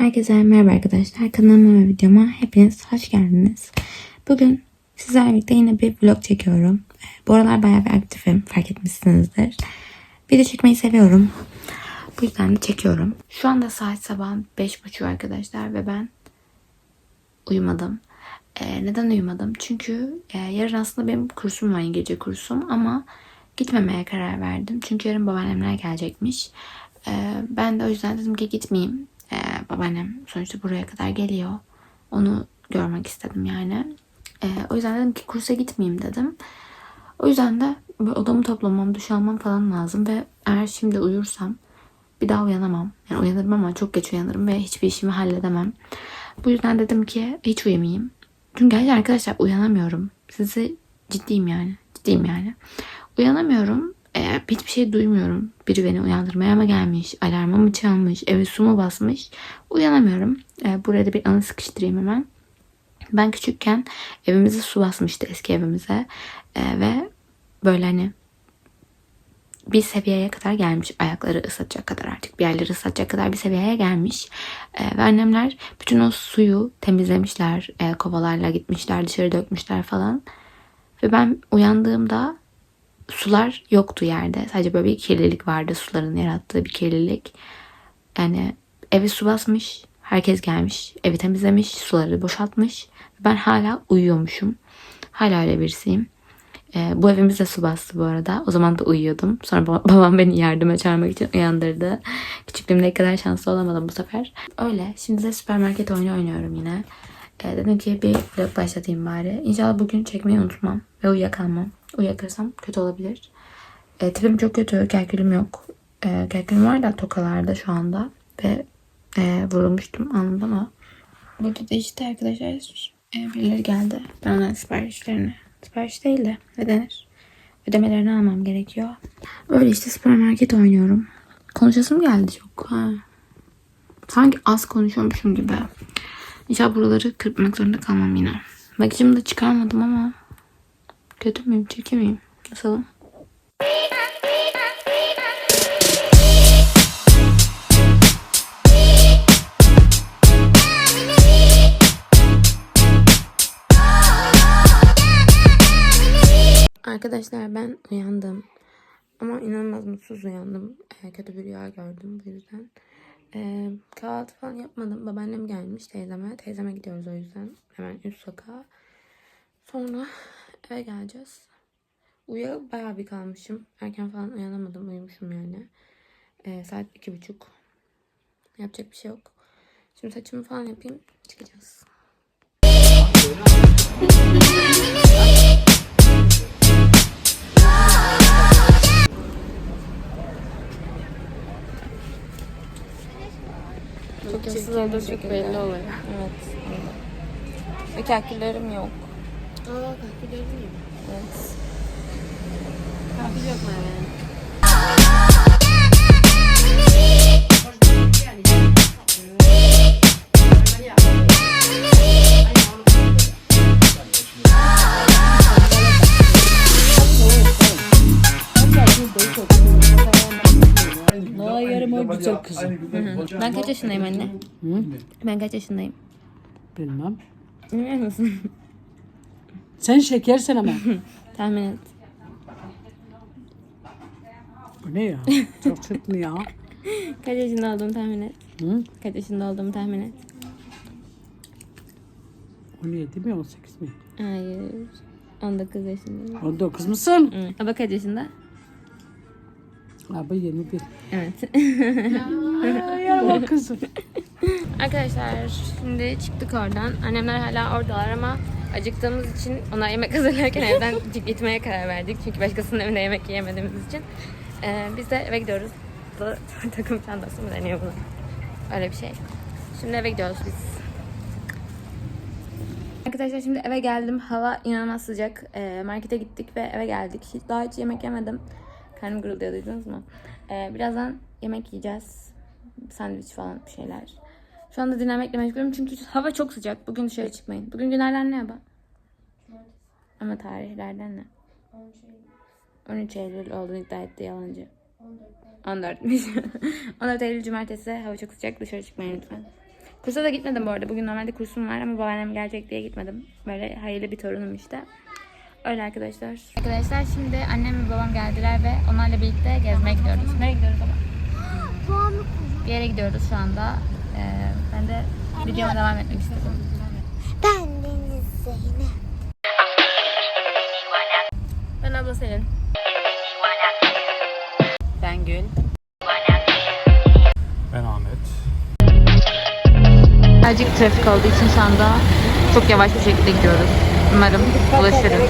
Herkese merhaba arkadaşlar. Kanalıma ve videoma hepiniz hoş geldiniz. Bugün sizlerle birlikte yine bir vlog çekiyorum. Ee, Bu aralar bayağı bir aktifim. Fark etmişsinizdir. Video çekmeyi seviyorum. Bu yüzden de çekiyorum. Şu anda saat sabah 5.30 arkadaşlar ve ben uyumadım. Ee, neden uyumadım? Çünkü e, yarın aslında benim kursum var İngilizce kursum ama gitmemeye karar verdim. Çünkü yarın babaannemler gelecekmiş. Ee, ben de o yüzden dedim ki gitmeyeyim. Babaannem sonuçta buraya kadar geliyor. Onu görmek istedim yani. Ee, o yüzden dedim ki kursa gitmeyeyim dedim. O yüzden de odamı toplamam, duş almam falan lazım ve eğer şimdi uyursam bir daha uyanamam. Yani uyanırım ama çok geç uyanırım ve hiçbir işimi halledemem. Bu yüzden dedim ki hiç uyumayayım. Çünkü gerçekten arkadaşlar uyanamıyorum. Sizi ciddiyim yani. Ciddiyim yani. Uyanamıyorum. Ee, hiçbir şey duymuyorum. Biri beni uyandırmaya mı gelmiş? Alarmı mı çalmış? Eve su mu basmış? Uyanamıyorum. Ee, buraya da bir anı sıkıştırayım hemen. Ben küçükken evimize su basmıştı eski evimize. Ee, ve böyle hani bir seviyeye kadar gelmiş. Ayakları ıslatacak kadar artık bir yerleri ıslatacak kadar bir seviyeye gelmiş. Ee, ve annemler bütün o suyu temizlemişler. e, kovalarla gitmişler dışarı dökmüşler falan. Ve ben uyandığımda sular yoktu yerde. Sadece böyle bir kirlilik vardı. Suların yarattığı bir kirlilik. Yani evi su basmış. Herkes gelmiş. Evi temizlemiş. Suları boşaltmış. Ben hala uyuyormuşum. Hala öyle birisiyim. Ee, bu evimizde su bastı bu arada. O zaman da uyuyordum. Sonra baba- babam beni yardıma çağırmak için uyandırdı. Küçüklüğümde kadar şanslı olamadım bu sefer. Öyle. Şimdi de süpermarket oyunu oynuyorum yine. Ee, dedim ki bir vlog başlatayım bari. İnşallah bugün çekmeyi unutmam ve uyuyakalmam. Uyuyakalırsam kötü olabilir. Ee, tipim çok kötü. Kalkülüm yok. Ee, kalkülüm var da tokalarda şu anda. Ve e, vurulmuştum anladım o. Burada da işte arkadaşlar e, birileri geldi. Ben onların siparişlerini. Sipariş değil de ne denir? Ödemelerini almam gerekiyor. Öyle işte süpermarket oynuyorum. Konuşasım geldi çok. Ha. Sanki az konuşuyormuşum gibi. İnşallah buraları kırpmak zorunda kalmam yine. Makyajımı da çıkarmadım ama kötü müyüm, çirkin miyim? Nasılım? Arkadaşlar ben uyandım. Ama inanılmaz mutsuz uyandım. Ee, kötü bir rüya gördüm bu yüzden. Ee, kahvaltı falan yapmadım. Babaannem gelmiş teyzeme. Teyzeme gidiyoruz o yüzden. Hemen üst sokağa. Sonra eve geleceğiz. Uyuyalı bayağı bir kalmışım. Erken falan uyanamadım. Uyumuşum yani. Ee, saat iki buçuk. Yapacak bir şey yok. Şimdi saçımı falan yapayım. Çıkacağız. Yansız olduğu çok belli oluyor. Evet. Ve kaküllerim yok. Aa gördün mü? Evet. Kahve yok mu yani? O güzel kızım. Ben kaç yaşındayım anne? Hı? Ben kaç yaşındayım? Bilmem. Bilmiyor musun? Sen şekersin ama. Tahmin et. Bu ne ya? Çok mu ya? Kaç yaşında olduğumu tahmin et. Hı? Kaç yaşında olduğumu tahmin et. 17 mi 18 mi? Hayır. 19 yaşındayım. 19 musun? Hı. Baba kaç yaşında? Abi 21. Evet. Ya kızım. Arkadaşlar şimdi çıktık oradan. Annemler hala oradalar ama acıktığımız için ona yemek hazırlarken evden gitmeye karar verdik. Çünkü başkasının evinde yemek yiyemediğimiz için. Ee, biz de eve gidiyoruz. Bu takım çantası mı deniyor buna? Öyle bir şey. Şimdi eve gidiyoruz biz. Arkadaşlar şimdi eve geldim. Hava inanılmaz sıcak. Ee, markete gittik ve eve geldik. Hiç, daha hiç yemek yemedim. Karnım gurulduyor duydunuz mu? Ee, birazdan yemek yiyeceğiz. Sandviç falan bir şeyler. Şu anda dinlenmekle meşgulüm çünkü hava çok sıcak. Bugün dışarı çıkmayın. Bugün günlerden ne hava? Ama tarihlerden ne? 13 Eylül olduğunu iddia etti yalancı. 14'müş. 14 Eylül cumartesi hava çok sıcak. Dışarı çıkmayın lütfen. Kursa da gitmedim bu arada. Bugün normalde kursum var ama babaannem gelecek diye gitmedim. Böyle hayırlı bir torunum işte. Öyle arkadaşlar. Arkadaşlar şimdi annem ve babam geldiler ve onlarla birlikte gezmeye gidiyoruz. Nereye gidiyoruz baba? Bir yere gidiyoruz şu anda. Ee, ben de videoma devam etmek istedim. Ben Deniz Zeynep. Ben abla senin. Ben Gül. Ben Ahmet. Birazcık trafik olduğu için şu anda çok yavaş bir şekilde gidiyoruz. Umarım ulaşırız.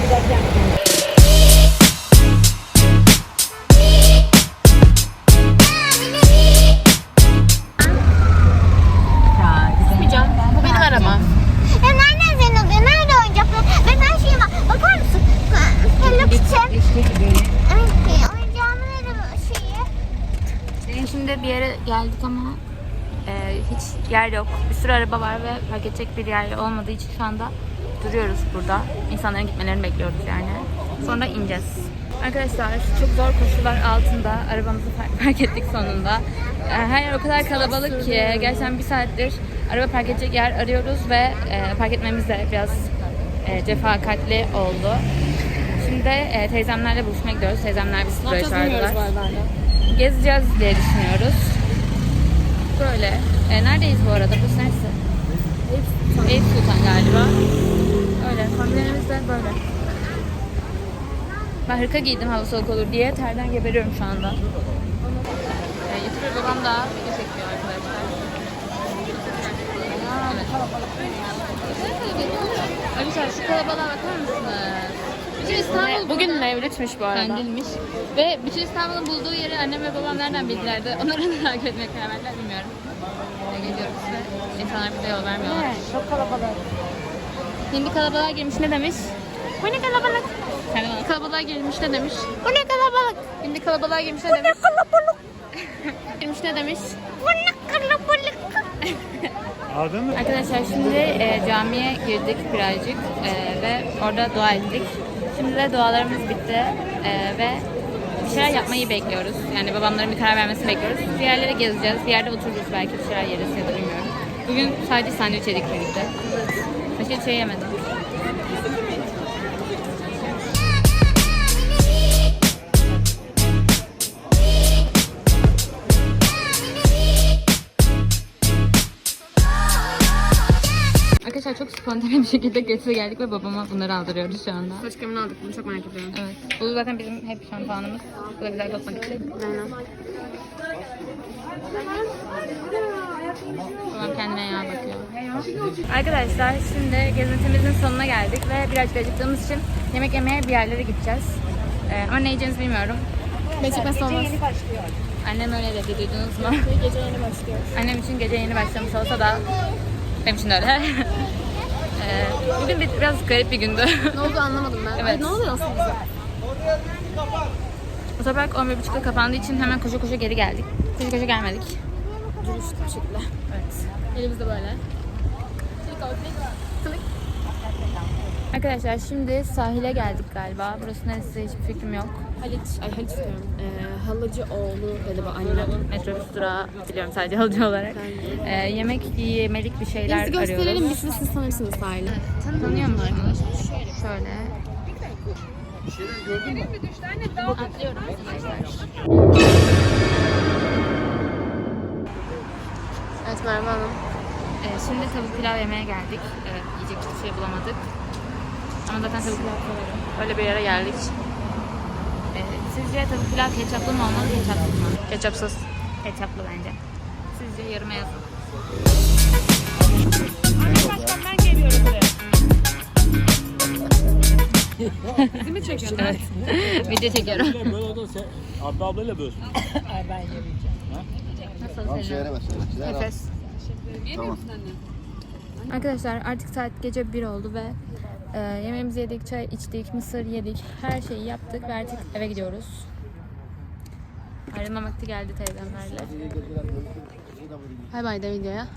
Şimdi bir yere geldik ama e, hiç yer yok. Bir sürü araba var ve park edecek bir yer olmadığı için şu anda duruyoruz burada. İnsanların gitmelerini bekliyoruz yani. Sonra ineceğiz. Arkadaşlar çok zor koşullar altında arabamızı par- park ettik sonunda. E, Her yer o kadar kalabalık ki gerçekten bir saattir araba park edecek yer arıyoruz ve e, park etmemiz de biraz e, cefakatli oldu. Şimdi e, teyzemlerle buluşmaya gidiyoruz. Teyzemler bizi buraya çağırdılar gezeceğiz diye düşünüyoruz. Böyle. E, neredeyiz bu arada? Burası neresi? Eyüp Sultan galiba. Öyle. Kombinlerimiz de böyle. Ben hırka giydim hava soğuk olur diye. Terden geberiyorum şu anda. E, YouTuber babam da video çekiyor arkadaşlar. Evet. Arkadaşlar şu kalabalığa bakar mısınız? Bütün İstanbul Bugün Mevlüt'müş bu arada. Kandilmiş. Ve bütün İstanbul'un bulduğu yeri annem ve babam nereden bildilerdi? Onları da takip etmeye karar verdiler bilmiyorum. Ee, Geziyoruz ve insanlar bize yol vermiyorlar. Çok kalabalık. Hindi kalabalığa girmiş ne demiş? Bu ne kalabalık? De bana. Kalabalığa girmiş ne demiş? Bu ne kalabalık? Hindi kalabalığa girmiş ne demiş? Girmiş ne demiş? Adın mı? Arkadaşlar şimdi e, camiye girdik birazcık e, ve orada dua ettik. Şimdi de dualarımız bitti e, ve bir şeyler yapmayı bekliyoruz. Yani babamların bir karar vermesini bekliyoruz. Bir yerlere gezeceğiz, bir yerde otururuz belki bir şeyler yeriz ya da bilmiyorum. Bugün sadece sandviç yedik birlikte. Başka bir şey yemedim. Arkadaşlar çok spontane bir şekilde Götü'ye geldik ve babama bunları aldırıyoruz şu anda. Saç kremini aldık. Bunu çok merak ediyorum. Evet. Bu zaten bizim hep şampuanımız. Bu da güzel kokmak için. Aynen. Babam kendine yağ bakıyor. Arkadaşlar şimdi gezintimizin sonuna geldik ve birazcık acıktığımız için yemek yemeye bir yerlere gideceğiz. Ee, ama ne yiyeceğimizi bilmiyorum. Beşiktaş olmaz. Annem öyle dedi duydunuz mu? Gece yeni başlıyor. Annem için gece yeni başlamış olsa da benim için öyle. Ee, bugün bir, biraz garip bir gündü. Ne oldu anlamadım ben. Evet. Ay, ne oluyor aslında bize? Otopark 11.30'da kapandığı için hemen koşa koşa geri geldik. Koşa koşa gelmedik. Dürüst bir şekilde. Evet. Elimizde böyle. Arkadaşlar şimdi sahile geldik galiba. Burası neresi hiçbir fikrim yok. Haliç, ay Haliç diyorum. Ee, Halıcıoğlu dedi bu annem. Metrobüs durağı biliyorum sadece alıcı olarak. Ee, yemek yemelik bir şeyler Biz gösterelim arıyoruz. biz de siz sanırsınız sahili. Tanıyor musunuz? Şöyle. Atlıyorum arkadaşlar. Evet Merve Hanım. Ee, şimdi tavuk pilav yemeye geldik. Evet, yiyecek hiçbir şey bulamadık. Ama zaten tavuk pilav severim. Öyle bir yere geldik. Sizce tavuk pilav ketçaplı mı olmalı, ketçapsız mı? Ketçapsız. Ketçaplı bence. Sizce yoruma yazın. Bizi mi çekiyorsun? Evet. Video çekiyorum. Böyle oldu sen Abla ablayla bölsün. Nasıl Selin? Nefes. Tamam. Arkadaşlar artık saat gece 1 oldu ve e, yemeğimizi yedik, çay içtik, mısır yedik. Her şeyi yaptık ve artık eve gidiyoruz. Ayrılma vakti geldi teyzemlerle. Bay bay de videoya.